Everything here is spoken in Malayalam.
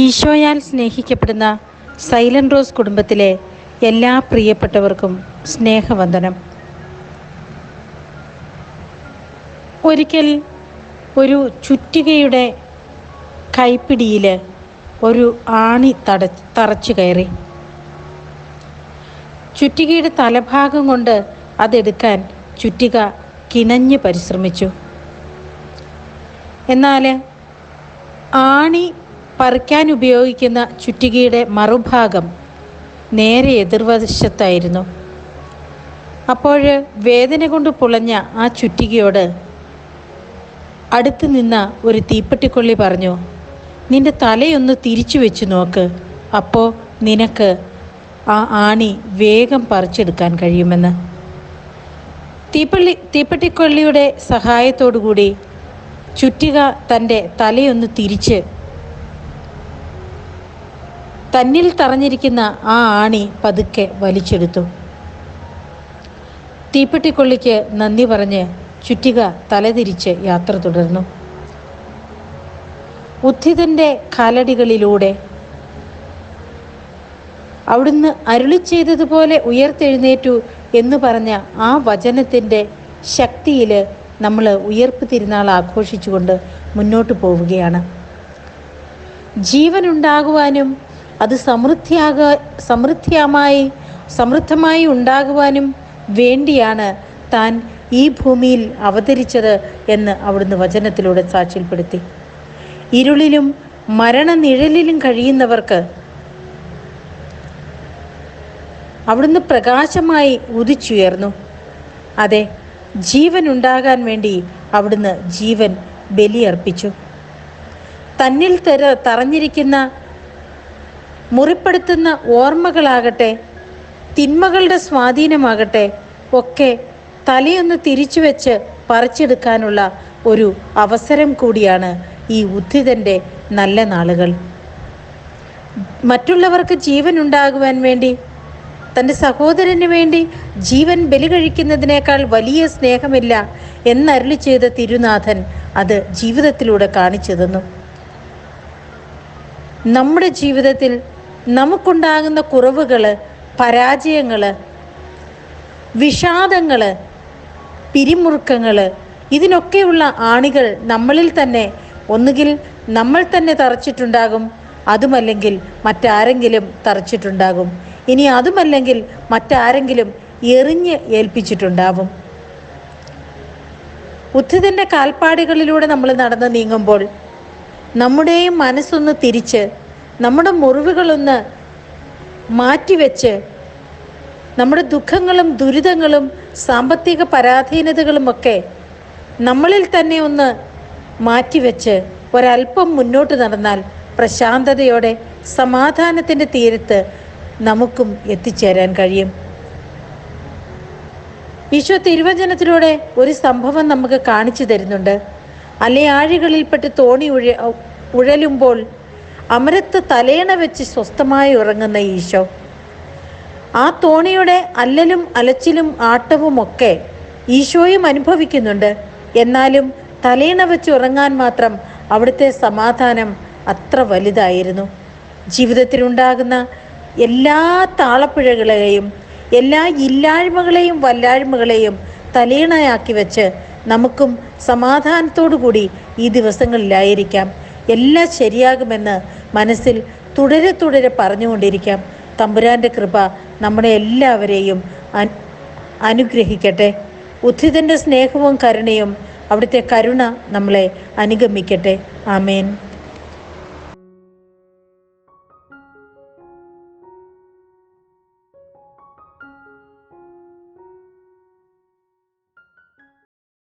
ഈശോയാൽ സ്നേഹിക്കപ്പെടുന്ന സൈലന്റ് റോസ് കുടുംബത്തിലെ എല്ലാ പ്രിയപ്പെട്ടവർക്കും സ്നേഹവന്ദനം. ഒരിക്കൽ ഒരു ചുറ്റികയുടെ കൈപ്പിടിയിൽ ഒരു ആണി തട തറച്ചു കയറി. ചുറ്റികയുടെ തലഭാഗം കൊണ്ട് അതെടുക്കാൻ ചുറ്റിക കിണഞ്ഞ് പരിശ്രമിച്ചു. എന്നാൽ ആണി പറിക്കാൻ ഉപയോഗിക്കുന്ന ചുറ്റികയുടെ മറുഭാഗം നേരെ എതിർവശത്തായിരുന്നു. അപ്പോൾ വേദന കൊണ്ട് പുളഞ്ഞ ആ ചുറ്റികയോട് അടുത്ത് നിന്ന ഒരു തീപ്പെട്ടിക്കൊള്ളി പറഞ്ഞു നിന്റെ തലയൊന്ന് തിരിച്ചു വെച്ച് നോക്ക്. അപ്പോൾ നിനക്ക് ആ ആണി വേഗം പറിച്ചെടുക്കാൻ കഴിയുമെന്ന്. തീപ്പള്ളി തീപ്പെട്ടിക്കൊള്ളിയുടെ സഹായത്തോടു കൂടി ചുറ്റിക തന്റെ തലയൊന്ന് തിരിച്ച് തന്നിൽ തറഞ്ഞിരിക്കുന്ന ആ ആണി പതുക്കെ വലിച്ചെടുത്തു. തീപ്പെട്ടിക്കൊള്ളിക്ക് നന്ദി പറഞ്ഞ് ചുറ്റിക തലതിരിച്ച് യാത്ര തുടർന്നു. ഉദ്ധിതന്റെ കാലടികളിലൂടെ അവിടുന്ന് അരുളി ചെയ്തതുപോലെ ഉയർത്തെഴുന്നേറ്റു എന്ന് പറഞ്ഞ ആ വചനത്തിന്റെ ശക്തിയിൽ നമ്മൾ ഉയർപ്പ് തിരുനാൾ ആഘോഷിച്ചുകൊണ്ട് മുന്നോട്ട് പോവുകയാണ്. ജീവനുണ്ടാകുവാനും അത് സമൃദ്ധിയാക സമൃദ്ധിയമായി സമൃദ്ധമായി ഉണ്ടാകുവാനും വേണ്ടിയാണ് താൻ ഈ ഭൂമിയിൽ അവതരിച്ചത് എന്ന് അവിടുന്ന് വചനത്തിലൂടെ സാക്ഷ്യപ്പെടുത്തി. ഇരുളിലും മരണനിഴലിലും കഴിയുന്നവർക്ക് അവിടുന്ന് പ്രകാശമായി ഉദിച്ചുയർന്നു. അതെ ജീവൻ ഉണ്ടാകാൻ വേണ്ടി അവിടുന്ന് ജീവൻ ബലിയർപ്പിച്ചു. തന്നിൽ തെര തറഞ്ഞിരിക്കുന്ന മുറിപ്പെടുത്തുന്ന ഓർമ്മകളാകട്ടെ തിന്മകളുടെ സ്വാധീനമാകട്ടെ ഒക്കെ തലയൊന്ന് തിരിച്ചു വെച്ച് പറിച്ചെടുക്കാനുള്ള ഒരു അവസരം കൂടിയാണ് ഈ ഉദ്ധിതന്റെ നല്ല നാളുകൾ. മറ്റുള്ളവർക്ക് ജീവൻ ഉണ്ടാകുവാൻ വേണ്ടി തന്റെ സഹോദരന് വേണ്ടി ജീവൻ ബലി കഴിക്കുന്നതിനേക്കാൾ വലിയ സ്നേഹമില്ല എന്നരുളി ചെയ്ത തിരുനാഥൻ അത് ജീവിതത്തിലൂടെ കാണിച്ചു തന്നു. നമ്മുടെ ജീവിതത്തിൽ നമുക്കുണ്ടാകുന്ന കുറവുകൾ പരാജയങ്ങൾ വിഷാദങ്ങൾ പിരിമുറുക്കങ്ങൾ ഇതിനൊക്കെയുള്ള ആണികൾ നമ്മളിൽ തന്നെ. ഒന്നുകിൽ നമ്മൾ തന്നെ തറച്ചിട്ടുണ്ടാകും അതുമല്ലെങ്കിൽ മറ്റാരെങ്കിലും തറച്ചിട്ടുണ്ടാകും. ഇനി അതുമല്ലെങ്കിൽ മറ്റാരെങ്കിലും എറിഞ്ഞ് ഏൽപ്പിച്ചിട്ടുണ്ടാവും. ഉദ്ധിതന്റെ കാൽപ്പാടുകളിലൂടെ നമ്മൾ നടന്ന് നീങ്ങുമ്പോൾ നമ്മുടെയും മനസ്സൊന്ന് തിരിച്ച് നമ്മുടെ മുറിവുകളൊന്ന് മാറ്റിവെച്ച് നമ്മുടെ ദുഃഖങ്ങളും ദുരിതങ്ങളും സാമ്പത്തിക പരാധീനതകളും ഒക്കെ നമ്മളിൽ തന്നെ ഒന്ന് മാറ്റിവെച്ച് ഒരല്പം മുന്നോട്ട് നടന്നാൽ പ്രശാന്തതയോടെ സമാധാനത്തിന്റെ തീരത്ത് നമുക്കും എത്തിച്ചേരാൻ കഴിയും. ഈശോ തിരുവചനത്തിലൂടെ ഒരു സംഭവം നമുക്ക് കാണിച്ചു തരുന്നുണ്ട്. അലയാഴികളിൽപ്പെട്ട് തോണി ഉഴ ഉഴലുമ്പോൾ അമരത്ത് തലേണ വെച്ച് സ്വസ്ഥമായി ഉറങ്ങുന്ന ഈശോ. ആ തോണിയുടെ അല്ലലും അലച്ചിലും ആട്ടവുമൊക്കെ ഈശോയും അനുഭവിക്കുന്നുണ്ട്. എന്നാലും തലേണ വെച്ച് ഉറങ്ങാൻ മാത്രം അവിടുത്തെ സമാധാനം അത്ര വലുതായിരുന്നു. ജീവിതത്തിലുണ്ടാകുന്ന എല്ലാ താളപ്പിഴകളെയും എല്ലാ ഇല്ലായ്മകളെയും വല്ലായ്മകളെയും തലേണയാക്കി വെച്ച് നമുക്കും സമാധാനത്തോടു കൂടി ഈ ദിവസങ്ങളിലായിരിക്കാം. എല്ലാം ശരിയാകുമെന്ന് മനസ്സിൽ തുടരെ തുടരെ പറഞ്ഞുകൊണ്ടിരിക്കാം. തമ്പുരാന്റെ കൃപ നമ്മുടെ എല്ലാവരെയും അനുഗ്രഹിക്കട്ടെ. ഉദ്ധിതന്റെ സ്നേഹവും കരുണയും അവിടുത്തെ കരുണ നമ്മളെ അനുഗമിക്കട്ടെ. ആമേൻ.